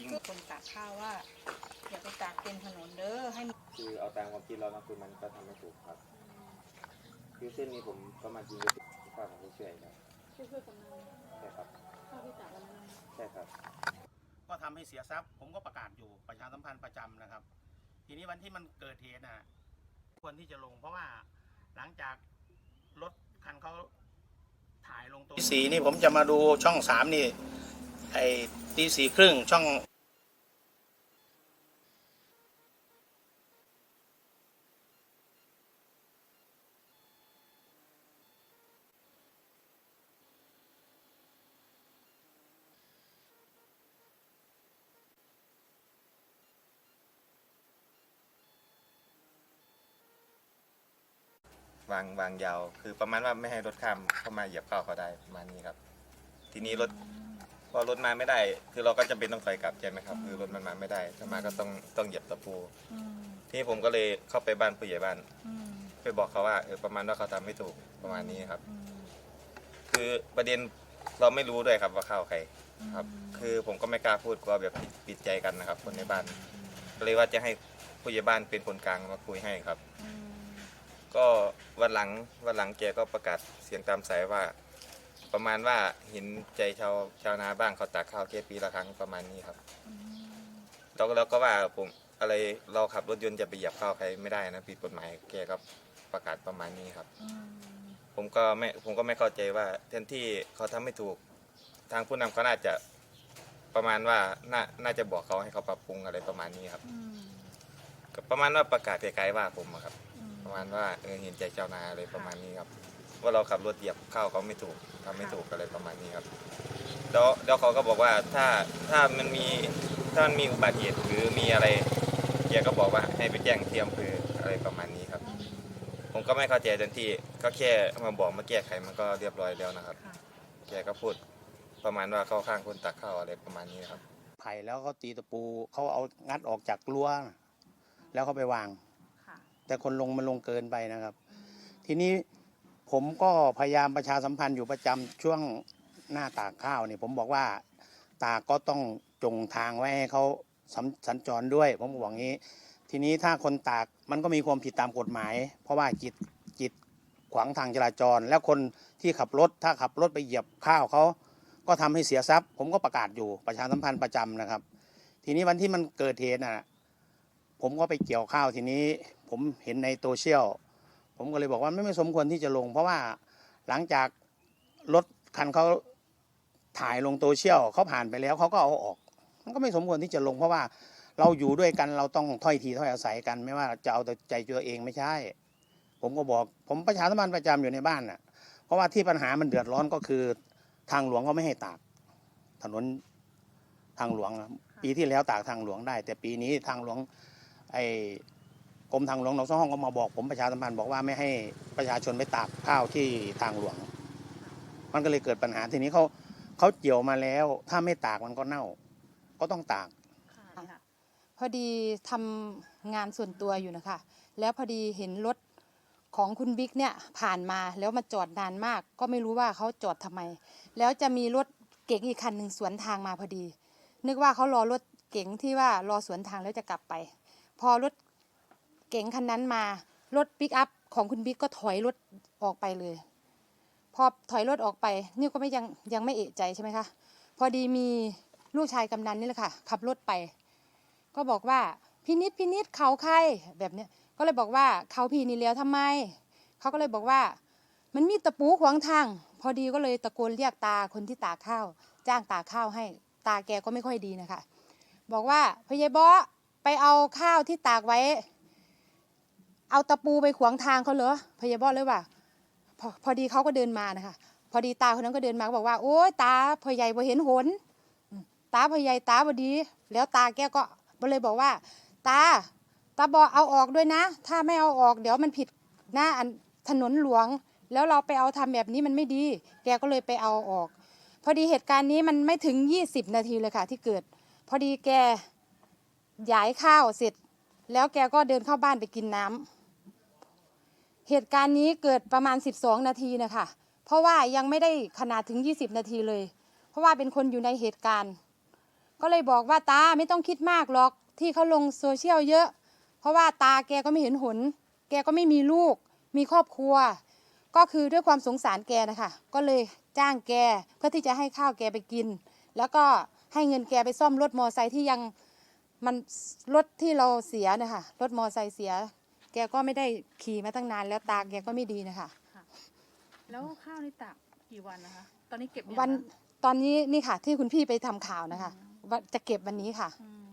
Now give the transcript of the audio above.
ริงคนตากข้าวว่าอย่าไปตากเต็มถนนเด้อให้มันคือเอาตามความคิดเรานะคือมันก็ทำไม่ถูกครับ คือเส้นนี้ผมก็มากินกับข้าวของผู้ช่วยครับช่วยๆกันมาใช่ครับข้าวที่ตากวันนั้นนะใช่ครับ ก็ทำให้เสียทรัพย์ ผมก็ประกาศอยู่ประชาสัมพันธ์ประจำนะครับ ทีนี้วันที่มันเกิดเหตุนะควรที่จะลงเพราะว่าหลังจากรถคันเขาถ่ายลงตรงตีสี่นี่ผมจะมาดูช่องสามนี่ไอ้ ตีสี่ครึ่งช่องวางวางยาว คือประมาณว่าไม่ให้รถข้ามเข้ามาเหยียบเข้าเขาได้ประมาณนี้ครับ ทีนี้รถ พอรถมาไม่ได้ คือเราก็จำเป็นต้องถอยกลับใช่ไหมครับ คือรถมันมาไม่ได้ถ้ามาก็ต้องต้องเหยียบตะปู อืมทีนี้ผมก็เลยเข้าไปบ้านผู้ใหญ่บ้าน อืมไปบอกเขาว่าเออประมาณว่าเขาทำไม่ถูกประมาณนี้ครับ อืมคือประเด็นเราไม่รู้ด้วยครับว่าเข้าใครครับ คือผมก็ไม่กล้าพูดกลัวแบบปิดปิดใจกันนะครับ คนในบ้านก็เลยว่าจะให้ผู้ใหญ่บ้านเป็นคนกลางมาคุยให้ครับ อืมก็วันหลังวันหลังแกก็ประกาศเสียงตามสายว่า ประมาณว่าเห็นใจชาวชาวนาบ้างเขาตากข้าวแค่ปีละครั้งประมาณนี้ครับแล้วก็แล้วก็ว่าผมอะไรเราขับรถยนต์จะไปเหยียบข้าวใครไม่ได้นะผิดกฎหมายแกก็ประกาศประมาณนี้ครับ ผมก็ไม่ผมก็ไม่เข้าใจว่าแทนที่เขาทำไม่ถูก ทางผู้นำเขาน่าจะประมาณว่าน่าน่าจะบอกเขาให้เขาปรับปรุงอะไรประมาณนี้ครับก็ประมาณว่าประกาศไกลๆว่าผมครับ ประมาณว่าเออเห็นใจชาวนาอะไรประมาณนี้ครับ ว่าเราขับรถเหยียบข้าวเขาไม่ถูก ทำไม่ถูกอะไรประมาณนี้ครับแล้วแล้วเขาก็บอกว่าถ้าถ้ามันมีถ้ามันมีอุบัติเหตุหรือมีอะไรแกก็บอกว่าให้ไปแจ้งที่อำเภออะไรประมาณนี้ครับ ผมก็ไม่เข้าใจทันทีก็แค่มาบอกมาแก้ไขมันก็เรียบร้อยแล้วนะครับ ค่ะ แกก็พูดประมาณว่าเข้าข้างคนตักข้าวอะไรประมาณนี้ครับ ไผ่แล้วเขาตีตะปูเขาเอางัดออกจากรั้วน่ะแล้วเขาไปวาง ค่ะแต่คนลงมันลงเกินไปนะครับ ทีนี้ ผมก็พยายามประชาสัมพันธ์อยู่ประจำช่วงหน้าตากข้าวเนี่ยผมบอกว่าตาก็ต้องจงทางไว้ให้เขาสัญสัญจรด้วย ผมบอกงี้ ทีนี้ถ้าคนตากมันก็มีความผิดตามกฎหมาย เพราะว่าจิตจิตขวางทางจราจร แล้วคนที่ขับรถถ้าขับรถไปเหยียบข้าวเขาก็ทำให้เสียทรัพย์ ผมก็ประกาศอยู่ประชาสัมพันธ์ประจำนะครับ ทีนี้วันที่มันเกิดเหตุน่ะผมก็ไปเกี่ยวข้าวทีนี้ผมเห็นในโซเชียล ผมก็เลยบอกว่าไม่ไม่สมควรที่จะลง เพราะว่าหลังจากรถคันเขาถ่ายลงโซเชียลเขาผ่านไปแล้วเขาก็เอาออก มันก็ไม่สมควรที่จะลง เพราะว่าเราอยู่ด้วยกันเราต้องถ้อยทีถ้อยอาศัยกัน ไม่ว่าจะเอาแต่ใจตัวเองไม่ใช่ ผมก็บอก ผมประชาสัมพันธ์ประจำอยู่ในบ้านน่ะ เพราะว่าที่ปัญหามันเดือดร้อนก็คือ ทางหลวงเขาไม่ให้ตาก ถนนทางหลวง ปีที่แล้วตากทางหลวงได้ แต่ปีนี้ทางหลวงไอ กรมทางหลวงหนองสองห้องก็มาบอกผมประชาสัมพันธ์บอกว่าไม่ให้ประชาชนไปตากข้าวที่ทางหลวง มันก็เลยเกิดปัญหาทีนี้เขาเขาเกี่ยวมาแล้ว ถ้าไม่ตากมันก็เน่า ก็ต้องตาก พอดีทำงานส่วนตัวอยู่นะคะ แล้วพอดีเห็นรถของคุณบิ๊กเนี่ยผ่านมาแล้วมาจอดนานมาก ก็ไม่รู้ว่าเขาจอดทำไม แล้วจะมีรถเก๋งอีกคันหนึ่งสวนทางมาพอดี นึกว่าเขารอรถเก๋งที่ว่ารอสวนทางแล้วจะกลับไป พอรถ เก๋งคันนั้นมารถปิกอัพของคุณบิ๊กก็ถอยรถออกไปเลย พอถอยรถออกไปนี่ก็ไม่ยังยังไม่เอะใจใช่ไหมคะพอดีมีลูกชายกำนันนี่แหละค่ะ ขับรถไป ก็บอกว่าพินิดพินิดเขาใครแบบเนี้ยก็เลยบอกว่าเขาพี่นี่แล้วทำไมเขาก็เลยบอกว่า มันมีตะปูขวางทาง พอดีก็เลยตะโกนเรียกตาคนที่ตาข้าว จ้างตาข้าวให้ ตาแกก็ไม่ค่อยดีนะคะ บอกว่าพยายบอไปเอาข้าวที่ตากไว้ เอาตะปูไปขวางทางเขาเหรอพยาบอเลยว่าพอพอดีเขาก็เดินมานะคะ พอดีตาคนนั้นก็เดินมาบอกว่า โอ้ยตาพ่อใหญ่บ่เห็นหนตาพ่อใหญ่ตาบ่ดี แล้วตาแกก็เลยบอกว่า ตาตาบอกเอาออกด้วยนะ ถ้าไม่เอาออกเดี๋ยวมันผิดหน้าถนนหลวง แล้วเราไปเอาทำแบบนี้มันไม่ดี แกก็เลยไปเอาออก พอดีเหตุการณ์นี้มันไม่ถึง 20 นาทีเลยค่ะที่เกิด พอดีแกย้ายข้าวเสร็จ แล้วแกก็เดินเข้าบ้านไปกินน้ำ เหตุการณ์นี้เกิดประมาณ 12 นาทีนะคะเพราะว่ายังไม่ได้ขนาดถึง 20 นาทีเลย เพราะว่าเป็นคนอยู่ในเหตุการณ์ ก็เลยบอกว่าตาไม่ต้องคิดมากหรอกที่เขาลงโซเชียลเยอะ เพราะว่าตาแกก็ไม่เห็นหน แกก็ไม่มีลูก มีครอบครัว ก็คือด้วยความสงสารแกนะคะ ก็เลยจ้างแกเพื่อที่จะให้ข้าวแกไปกิน แล้วก็ให้เงินแกไปซ่อมรถมอไซค์ที่ยังมันรถที่เราเสียนะคะรถมอไซค์เสีย แกก็ไม่ได้ขี่มาตั้งนานแล้วตาแกก็ไม่ดีนะคะแล้วข้าวนี่ตากกี่วันนะคะ ตอนนี้เก็บยังวันคะตอนนี้นี่ค่ะ ที่คุณพี่ไปทำข่าวนะคะว่าจะเก็บวันนี้ค่ะ อืม